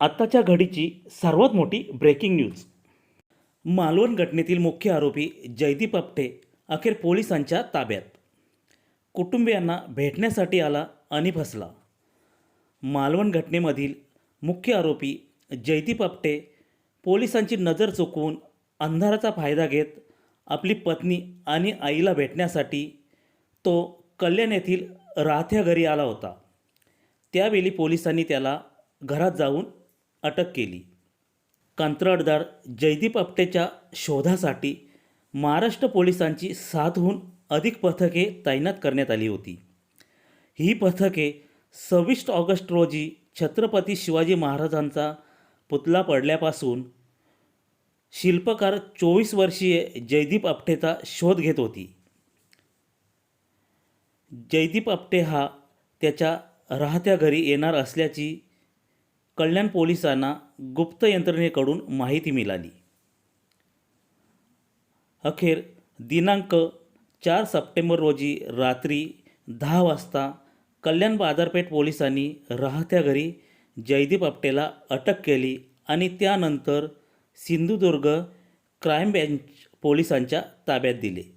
आत्ताच्या घडीची सर्वात मोठी ब्रेकिंग न्यूज मालवण घटनेतील मुख्य आरोपी जयदीप आपटे अखेर पोलिसांच्या ताब्यात. कुटुंबियांना भेटण्यासाठी आला आणि फसला. मालवण घटनेमधील मुख्य आरोपी जयदीप आपटे पोलिसांची नजर चुकवून अंधाराचा फायदा घेत आपली पत्नी आणि आईला भेटण्यासाठी तो कल्याण येथील राहत्या घरी आला होता. त्यावेळी पोलिसांनी त्याला घरात जाऊन अटक केली. कंत्राटदार जयदीप आपटेच्या शोधासाठी महाराष्ट्र पोलिसांची सातहून अधिक पथके तैनात करण्यात आली होती. ही पथके सव्वीस ऑगस्ट रोजी छत्रपती शिवाजी महाराजांचा पुतळा पडल्यापासून शिल्पकार चोवीस वर्षीय जयदीप आपटेचा शोध घेत होती. जयदीप आपटे हा त्याच्या राहत्या घरी येणार असल्याची कल्याण पोलिसांना गुप्त यंत्रणेकडून माहिती मिळाली. अखेर दिनांक चार सप्टेंबर रोजी रात्री दहा वाजता कल्याण बाजारपेठ पोलिसांनी राहत्या घरी जयदीप आपटेला अटक केली आणि त्यानंतर सिंधुदुर्ग क्राईम ब्रँच पोलिसांच्या ताब्यात दिले.